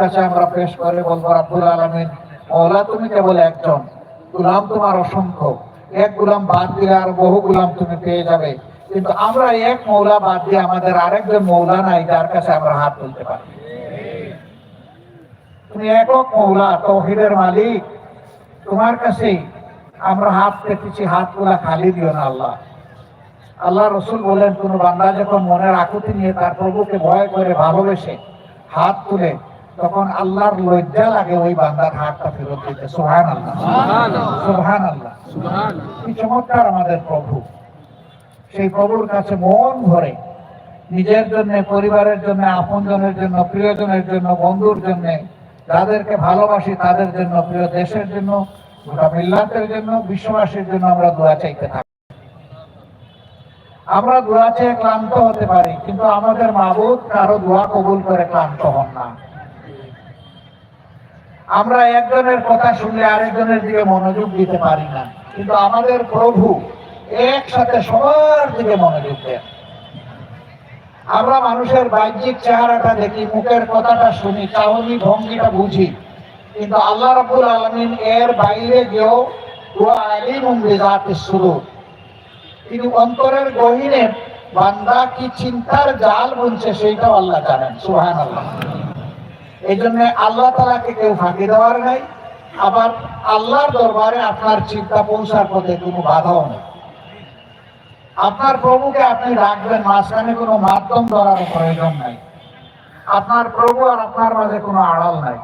কাছে আমরা পেশ করে বলব, রাব্বুল আলামিন মৌলা তুমি কেবল একজন। গুলাম তোমার অসংখ্য। এক গুলাম বাদ দিলে আর বহু গুলাম তুমি পেয়ে যাবে। কিন্তু আমরা এক মৌলা বাদ দিয়ে আমাদের আরেকজন মৌলা নাই, যার কাছে আমরা হাত তুলতে পারি। তুমি একক মৌলা, তৌহিদের মালিক। তোমার কাছেই আমরা হাত পেতেছি হাতগুলা খালি দিও না আল্লাহ। আল্লাহ রসুল বলেন, কোন বান্দা যখন মনের আকুতি নিয়ে তার প্রভুকে ভয় করে ভালোবেসে হাত তুলে তখন আল্লাহর লজ্জা লাগে ওই বান্দার হাতটা ফেরত দিতে। সোহান আল্লাহ সোহান আল্লাহ কি চমৎকার আমাদের প্রভু। সেই প্রভুর কাছে মন ভরে নিজের জন্য পরিবারের জন্য আপনজনের জন্য প্রিয়জনের জন্য বন্ধুর জন্য যাদেরকে ভালোবাসি তাদের জন্য প্রিয় দেশের জন্য গোটা মিল্লাতের জন্য বিশ্ববাসীর জন্য আমরা দোয়া চাইতে থাকি। আমরা দোয়া চেয়ে ক্লান্ত হতে পারি কিন্তু আমাদের মাবুদ কারও দোয়া কবুল করে ক্লান্ত হন না। আমরা একজনের কথা শুনলে আরেকজনের দিকে মনোযোগ দিতে পারি না। কিন্তু আমাদের প্রভু একসাথে সবার দিকে মনোযোগ দেন। আমরা মানুষের বাহ্যিক চেহারাটা দেখি, মুখের কথাটা শুনি, চাহনি ভঙ্গিটা বুঝি। কিন্তু আল্লাহ রাব্বুল আলামিন এর বাইরে বিজাতিস সুদূর। তিনি অন্তরের গহীনে বান্দা কি চিন্তার জাল বুনছে, সেইটাও আল্লাহ জানেন। সুহান আল্লাহ এই জন্য আল্লাহ তালাকে কেউ ফাঁকি দেওয়ার নাই। আবার আল্লাহর দরবারে আপনার চিন্তা পৌঁছার পথে কোনো বাধাও নেই। আপনার প্রভুকে আপনি রাখবেন, মাঝখানে কোনো মাধ্যম ধরার প্রয়োজন নাই। আপনার প্রভু আর আপনার মাঝে কোনো আড়াল নাই।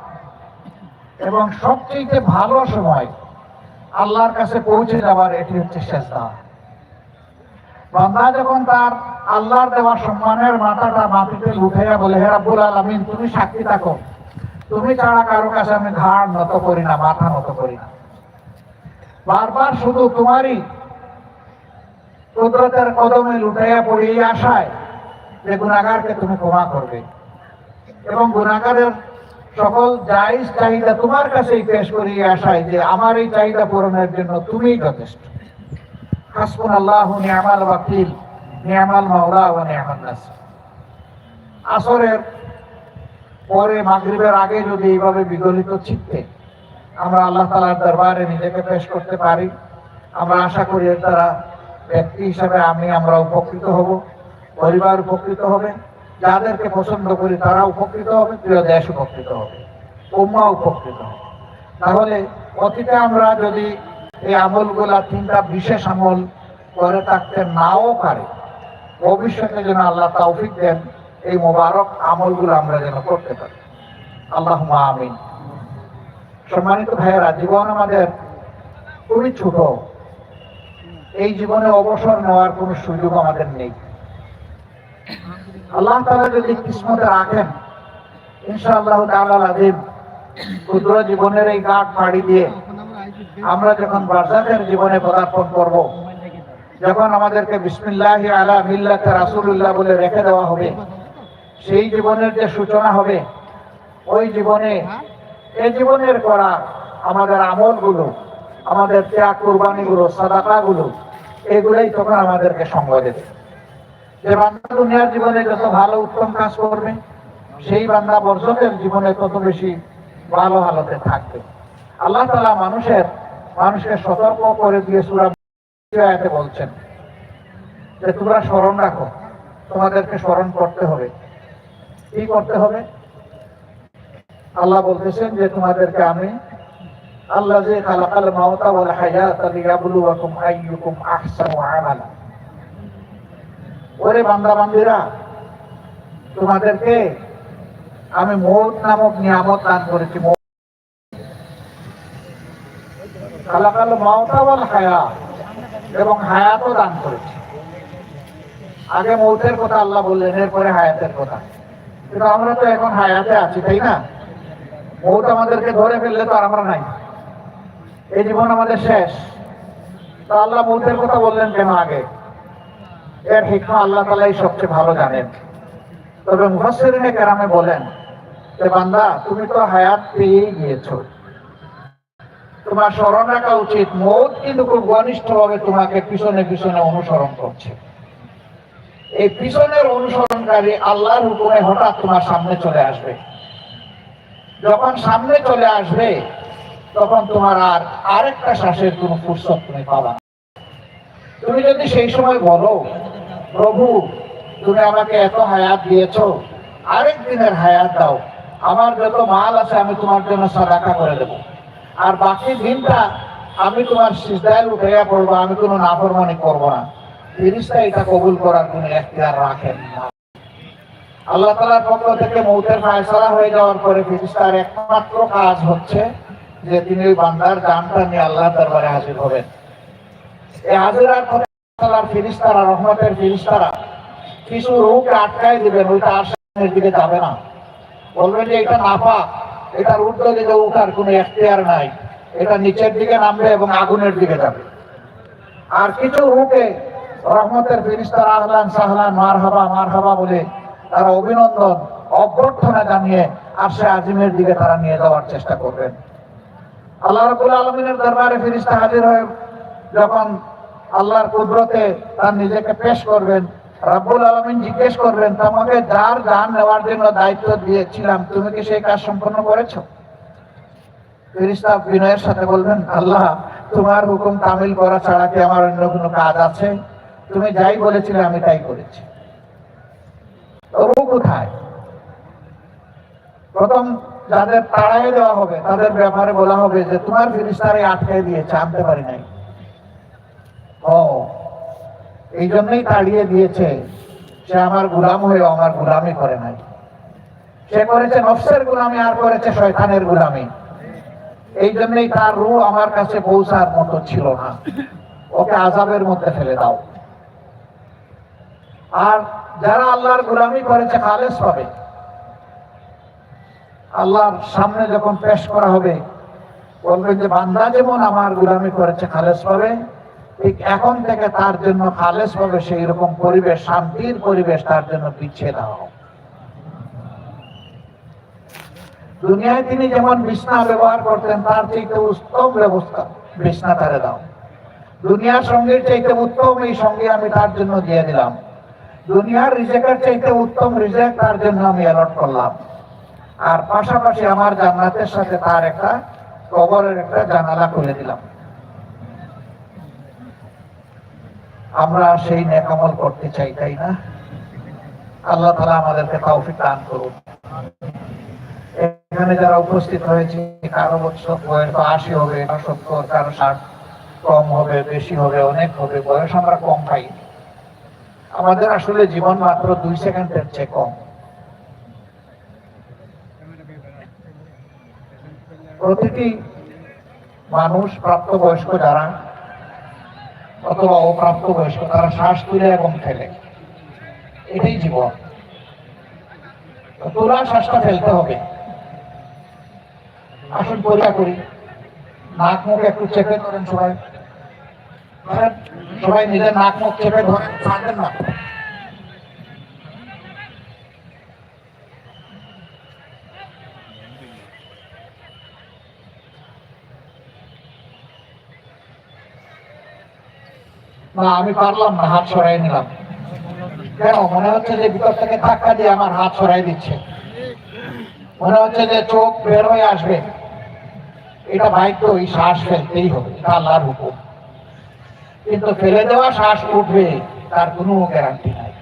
এবং সবচেয়ে ভালো সময় আল্লাহর কাছে পৌঁছে যাবার এটি হচ্ছে শেষ দাওয়া বান্দা যখন তার আল্লাহর দেওয়া সম্মানের মাথাটা মাটিতে উঠাইয়া বলে, হে রাব্বুল আলামিন, তুমি সাক্ষী থাকো। তুমি ছাড়া কারও কাছে আমি ঘাড় নত করি না, মাথা নত করি না। বারবার শুধু তোমারই কুদরতের কদমে লুটাইয়া পড়ি এই আশায় যে গুণাগারকে তুমি ক্ষমা করবে। এবং গুণাগারের সকল জায়জ চাহিদা তোমার কাছেই পেশ করি এই আশায় যে আমার এই চাহিদা পূরণের জন্য তুমিই যথেষ্ট। হাসবুন আল্লাহ নিয়ামাল ওয়াকিল। নিয়ামাল মাওলা ও নিয়ামাল আসরের পরে মাগরিবের আগে যদি এইভাবে বিগলিত চিত্তে আমরা আল্লাহ তালার দরবারে নিজেকে পেশ করতে পারি, আমরা আশা করি এর দ্বারা ব্যক্তি হিসাবে আমি, আমরা উপকৃত হব, পরিবার উপকৃত হবে, যাদেরকে পছন্দ করি তারা উপকৃত হবে, প্রিয় দেশ উপকৃত হবে, উম্মা উপকৃত হবে। তাহলে অতীতে আমরা যদি এই আমলগুলা তিনটা বিশেষ আমল করে থাকতে নাও পারে ভবিষ্যতে যেন আল্লাহ তৌফিক দেন, এই মোবারক আমলগুলো আমরা যেন করতে পারি। আল্লাহ আমিন। সম্মানিত ভাইয়েরা, জীবন আমাদের খুবই ছোট। এই জীবনে অবসর নেওয়ার কোনো সুযোগ আমাদের নেই। আল্লাহ তালা যদি কিসমতে রাখেন ইনশাআল্লাহ তাআলা আজিম ক্ষুদ্র জীবনের এই গাঠ পাড়ি দিয়ে আমরা যখন বার্জাকের জীবনে পদার্পণ করব যখন আমাদেরকে বিসমিল্লাহ আলা মিল্লাতে রাসূলুল্লাহ বলে রেখে দেওয়া হবে, সেই জীবনের যে সূচনা হবে, ওই জীবনে, এই জীবনের করা আমাদের আমলগুলো, আমাদের ত্যাগ কোরবানিগুলো, সাদাকাগুলো, এগুলোই তখন আমাদেরকে সঙ্গ দেবে। যে বান্দা দুনিয়ার জীবনে যত ভালো উত্তম কাজ করবে, সেই বান্দা বর্ষকের জীবনে তত বেশি ভালো হালতে থাকবে। আল্লাহ তালা মানুষের, মানুষকে সতর্ক করে দিয়ে সুরা আয়াতে বলছেন যে তোমরা স্মরণ রাখো, তোমাদেরকে স্মরণ করতে হবে। কি করতে হবে? আল্লাহ বলতেছেন যে তোমাদেরকে আমি আল্লাহ যে খালাকাল মাওতা ওয়াল হায়াত লিয়াবলুয়াকুম আইয়ুকুম আহসানু আমালা। ওরে বান্দা বান্দিরা তোমাদেরকে আমি মৌত নামক নিয়ামত দান করেছি। মৌত খালাকাল মাওতা ওয়াল হায়াত। এবং হায়াতও দান করেছি। আগে মৌতের কথা আল্লাহ বললেন, এরপরে হায়াতের কথা। কিন্তু আমরা তো এখন হায়াতে আছি, তাই না? মৌত আমাদেরকে ধরে ফেললে তো আমরা নাই। এই জীবন আমাদের শেষ। তো আল্লাহ মৌতের কথা বললেন কেন আগে? এর হিকমা আল্লাহ তালাই সবচেয়ে ভালো জানেন। তবে মুফাসসিরিনে কেরামে বলেন যে, বান্দা, তুমি তো হায়াত পেয়েই গিয়েছো। তোমার স্মরণ রাখা উচিত। মৌত কিন্তু খুব ঘনিষ্ঠ ভাবে তোমাকে পিছনে পিছনে অনুসরণ করছে। এই পিছনের অনুসরণকারী আল্লাহর হুকুমে হঠাৎ তোমার সামনে চলে আসবে। যখন সামনে চলে আসবে, তখন তোমার আর আরেকটা শ্বাসের কোনো ফুরসত তুমি পাবা তুমি যদি সেই সময় বলো, প্রভু, তুমি আমাকে এত হায়াত দিয়েছ, আরেক দিনের হায়াত দাও। আমার যত মাল আছে আমি তোমার জন্য সাদাকা করে দেব। আর বাকি দিনটা আমি তোমার সিজদায় উঠাইয়া পড়ব, আমি কোনো নাফরমানি করব না। ফিরিস্তা এটা কবুল করার কোনো এখতিয়ার রাখেন না। আল্লাহ তালার পক্ষ থেকে মৌতের ফায়সালা হয়ে যাওয়ার পরে ফিরিস্তার একমাত্র কাজ হচ্ছে যে তিনি ওই বান্দার জানটা নিয়ে আল্লাহ দরবারে হাজির হবেন। হাজিরার পরে আল্লাহর ফিরিস্তারা রহমতের ফিরিস্তারা কিছু রূপকে আটকাই দিবেন, ওইটা আর সামনের দিকে যাবে না। বলবেন যে এটা নাপাক এটার দিকে উঠার কোনো এখতিয়ার নাই, এটা নিচের দিকে নামবে এবং আগুনের দিকে যাবে। আর কিছু রূপে রহমতের ফিরিস্তার আহলান সাহলান মার হাবা মার হাবা বলে তারা অভিনন্দন, অভ্যর্থনা জানিয়ে আর সে আজিমের দিকে তারা নিয়ে যাওয়ার চেষ্টা করবেন। আল্লাহ রাবুল আলমিনের দরবারে ফিরিস্তা হাজির হয়ে যখন আল্লাহর কুদরতে তার নিজেকে পেশ করবেন রাব্বুল আলমিন জিজ্ঞেস করবেন তোমাকে যার জান নেওয়ার জন্য দায়িত্ব দিয়েছিলাম, তুমি কি সেই কাজ সম্পন্ন করেছ? বিনয়ের সাথে বলবেন আল্লাহ, তোমার হুকুম তামিল করা ছাড়া কি আমার অন্য কোনো কাজ আছে? তুমি যাই বলেছিলে, আমি তাই করেছি। তবু কোথায়? প্রথম যাদের তাড়াই দেওয়া হবে, তাদের ব্যাপারে বলা হবে যে, তোমার ফিরিস্তারে আটকে দিয়েছে, আনতে পারি নাই। ও এই জন্যই তাড়িয়ে দিয়েছে সে আমার গুলাম হয়ে আমার গুলামি করে নাই। সে করেছে নফসের গুলামি আর করেছে শয়তানের গুলামি। এই জন্যই তার রু আমার কাছে পৌঁছার মতো ছিল না। ওকে আজাবের মধ্যে ফেলে দাও। আর যারা আল্লাহর গুলামি করেছে খালেস পাবে। আল্লাহর সামনে যখন পেশ করা হবে, বলবেন যে বান্দা যেমন আমার গুলামি করেছে খালেস পাবে ঠিক এখন থেকে তার জন্য খালেস পাবে সেই রকম পরিবেশ, শান্তির পরিবেশ তার জন্য পিছিয়ে দাও দুনিয়ায় তিনি যেমন বিছনা ব্যবহার করতেন, তার চাইতে উত্তম ব্যবস্থা বিছনা তারে দাও। দুনিয়ার সঙ্গীর চাইতে উত্তম এই সঙ্গী আমি তার জন্য দিয়ে দিলাম। দুনিয়ার রিজেকের চাইতে উত্তম রিজেক তার জন্য আমি অ্যালট করলাম। আর পাশাপাশি আমার জান্নাতের সাথে তার একটা কবরের একটা জানালা খুলে দিলাম। আমরা সেই নেকামল করতে চাই, তাই না? আল্লাহ তালা আমাদেরকে তৌফিক দান করুন। এখানে যারা উপস্থিত হয়েছে, কারও বছর বয়স আশি হবে সত্তর, কারও ষাট, কম হবে, বেশি হবে, অনেক হবে, বয়স আমরা কম পাই আমাদের আসলে জীবন মাত্র দুই সেকেন্ডের চেয়ে কম। প্রতিটি মানুষ প্রাপ্তবয়স্ক যারা অথবা অপ্রাপ্ত বয়স্ক তারা শ্বাস তুলে এবং ফেলে। এটাই জীবন। তোলা শ্বাসটা ফেলতে হবে। আসুন, পরীক্ষা করি। নাক মুখ একটু চেপে ধরেন সবাই। সবাই নিজের নাক মুখ চেপে ধরেন, ছাড়বেন না। না, আমি পারলাম না, হাত সরাই নিলাম। কেন? মনে হচ্ছে যে ভিতর থেকে ধাক্কা দিয়ে আমার হাত সরাই দিচ্ছে। মনে হচ্ছে যে চোখ বের হয়ে আসবে। এটা ভাগ্য, এই শ্বাস ফেলতেই হবে আল্লাহর হুকুম। কিন্তু ফেলে দেওয়া শ্বাস উঠবে, তার কোনো গ্যারান্টি নাই।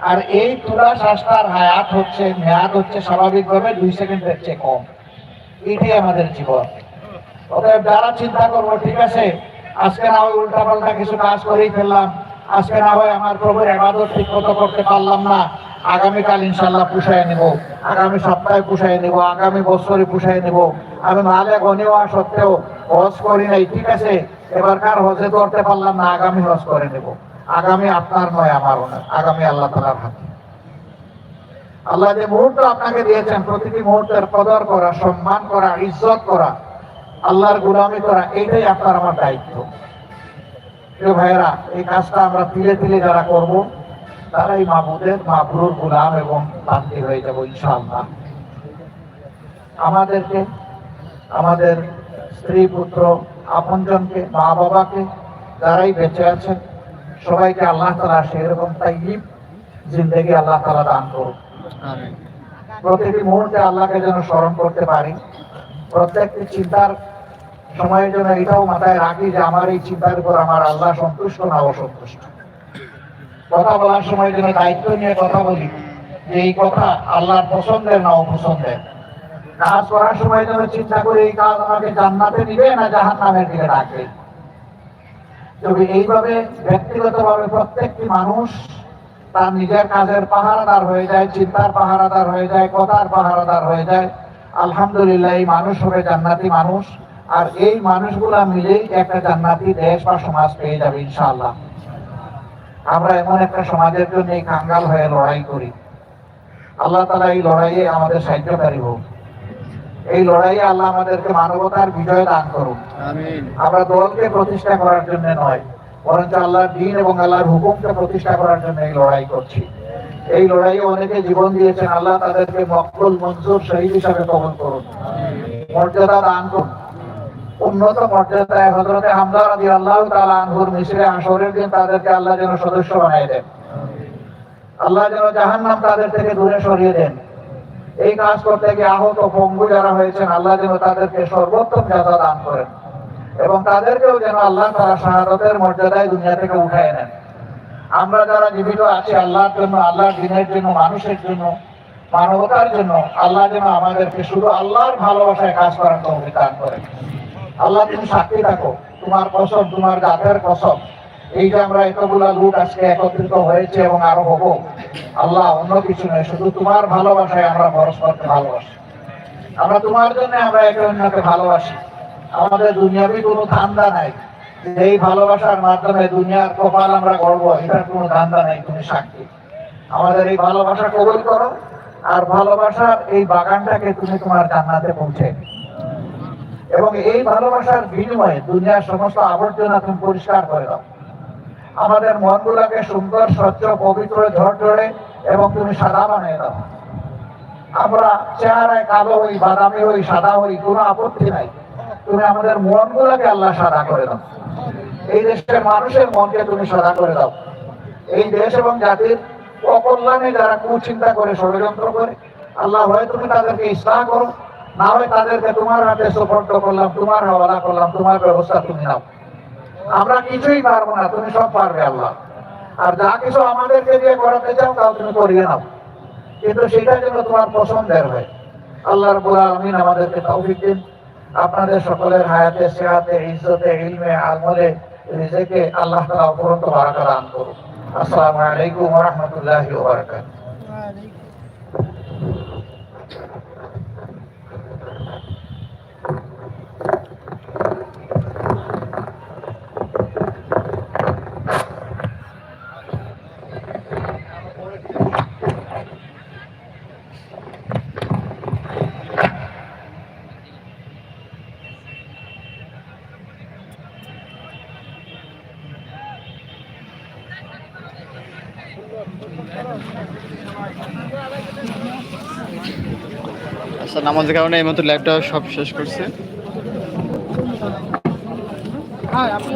আর এই তোলা শ্বাসটার হায়াত হচ্ছে, মেয়াদ হচ্ছে স্বাভাবিকভাবে দুই সেকেন্ডের চেয়ে কম। এটাই আমাদের জীবন। অতএব যারা চিন্তা করব, ঠিক আছে আজকে না হয় উল্টা পাল্টা কিছু কাজ করেই ফেললাম। আজকে না হয় আমার প্রভুর এবাদত ঠিক মতো করতে পারলাম না। আগামীকাল ইনশাল্লাহ পুষায় নেব। আগামী সপ্তাহে পুষায় নেব, আগামী বছরে পুষায় নেব। আমি মালে গনেওয়া সত্ত্বেও হজ করি নাই, ঠিক আছে? এবারকার হজে করতে পারলাম না, আগামী হজ করে নেব। আগামী আপনার নয় আমারও নয়। আগামী আল্লাহ তালার হাতে। আল্লাহ যে মুহূর্ত আপনাকে দিয়েছেন, প্রতিটি মুহূর্তের কদর করা, সম্মান করা, ইজ্জত করা আল্লাহর গুলামি করা এইটাই আপনার আমার দায়িত্ব। ভাইয়েরা এই কাজটা আমরা তিলে তিলে যারা করব তারাই মাহবুদের মাহবুর গুলাম এবং শান্তি হয়ে যাব ইনশাআল্লাহ। আমাদেরকে আমাদের স্ত্রী পুত্র আপনজনকে মা বাবাকে যারাই বেঁচে আছেন সবাইকে আল্লাহ তালা সেরকম তাই জিন্দগি আল্লাহ তালা দান করুন প্রতিটি মুহূর্তে আল্লাহকে যেন স্মরণ করতে পারি প্রত্যেকটি চিন্তার সময়ের জন্য এটাও মাথায় রাখি যে আমার এই চিন্তার উপর আমার আল্লাহ সন্তুষ্ট না অসন্তুষ্ট। কথা বলার সময় যেন দায়িত্ব নিয়ে কথা বলি যে এই কথা আল্লাহর পছন্দের না অপছন্দের। কাজ করার সময় যেন চিন্তা করে এই কাজ আমাকে জান্নাতে নিবে না জাহান নামের দিকে ডাকবে। তবে এইভাবে ব্যক্তিগতভাবে প্রত্যেকটি মানুষ তার নিজের কাজের পাহারাদার হয়ে যায়, চিন্তার পাহারাদার হয়ে যায়, কথার পাহারাদার হয়ে যায়। আলহামদুলিল্লাহ এই মানুষ হবে জান্নাতি মানুষ। আর এই মানুষগুলা মিলেই একটা জান্নাতি দেশ বা সমাজ পেয়ে যাবে ইনশাআল্লাহ। আমরা এমন একটা সমাজের জন্য এই কাঙ্গাল হয়ে লড়াই করি। আল্লাহ তালা এই লড়াইয়ে আমাদের সাহায্যকারী হোক এই লড়াইয়ে আল্লাহ আমাদেরকে মানবতার বিজয় দান করুন। আমরা দলকে প্রতিষ্ঠা করার জন্য নয় বরঞ্চ আল্লাহর দিন এবং আল্লাহর হুকুমকে প্রতিষ্ঠা করার জন্য এই লড়াই করছি। এই লড়াইয়ে অনেকে জীবন দিয়েছেন, আল্লাহ তাদেরকে মকবুল, মঞ্জুর, শহীদ হিসাবে কবল করুন। মর্যাদা দান করুন। উন্নত মর্যাদায় হজরতে আল্লাহ তালা আনহুর মিশরে আসরের দিন তাদেরকে আল্লাহ যেন সদস্য দেন। আল্লাহ যেন জাহান্নাম তাদের থেকে দূরে সরিয়ে দেন। এই কাজ করতে গিয়ে আহত পঙ্গু যারা হয়েছেন, আল্লাহ যেন তাদেরকে সর্বোত্তম দান করেন এবং তাদেরকেও যেন আল্লাহ তারা শাহাদতের মর্যাদায় দুনিয়া থেকে উঠায় নেন। আমরা যারা জীবিত আছি আল্লাহর জন্য, আল্লাহর দিনের জন্য, মানুষের জন্য, মানবতার জন্য, আল্লাহ যেন আমাদেরকে শুধু আল্লাহর ভালোবাসায় কাজ করার তৌফিক দান করেন। আল্লাহ তুমি সাক্ষী থাকো, তোমার কসম, তোমার জাতের কসম। এই যে আমরা এতগুলা লুট আজকে একত্রিত হয়েছে এবং আরও হব, আল্লাহ অন্য কিছু নয়, শুধু তোমার ভালোবাসায় আমরা পরস্পরকে ভালোবাসি। আমরা তোমার জন্য আমরা একে অন্যকে ভালোবাসি। আমাদের দুনিয়াবি কোনো ধান্দা নাই। এই ভালোবাসার মাধ্যমে দুনিয়ার কপাল আমরা গর্ব এটার কোনো ধান্দা নাই তুমি সাক্ষী। আমাদের এই ভালোবাসা কবুল করো, আর ভালোবাসার এই বাগানটাকে তুমি তোমার জান্নাতে পৌঁছে এবং এই ভালোবাসার বিনিময়ে দুনিয়ার সমস্ত আবর্জনা তুমি পরিষ্কার করে দাও। আমাদের মনগুলোকে সুন্দর, স্বচ্ছ, পবিত্র, ঝরঝরে এবং তুমি সাদা বানিয়ে দাও। আমরা চেহারায় কালো হই, বাদামি হই, সাদা হই, কোনো আপত্তি নাই। তুমি আমাদের মনগুলোকে আল্লাহ সাদা করে দাও। এই দেশের মানুষের মনকে তুমি সাদা করে দাও। এই দেশ এবং জাতির অকল্যাণে যারা কুচিন্তা করে, ষড়যন্ত্র করে, আল্লাহ হয় তুমি তাদেরকে ইসলাম করো, না হয় তাদেরকে তোমার হাতে সুপর্দ করলাম, তোমার হাওয়ালা করলাম, তোমার ব্যবস্থা তুমি নাও। আমরা কিছুই পারব না, তুমি সব পারবে আল্লাহ। আর যা কিছু আমাদেরকে দিয়ে করাতে চাও, তাও তুমি করিয়ে নাও। কিন্তু সেটা যেন তোমার পছন্দের হয়। আল্লাহ রবুল আলমিন আমাদেরকে তৌফিক দিন। আপনাদের সকলের হায়াতে সেহাতে ইজ্জতে, ইলমে, আমলে রিজেকে আল্লাহ তালা অপরন্ত বারাকা দান করুন। আসসালামু আলাইকুম ওয়া রাহমাতুল্লাহি নামাজের কারণে এই মতো ল্যাবটা সব শেষ করছে। হ্যাঁ আপনি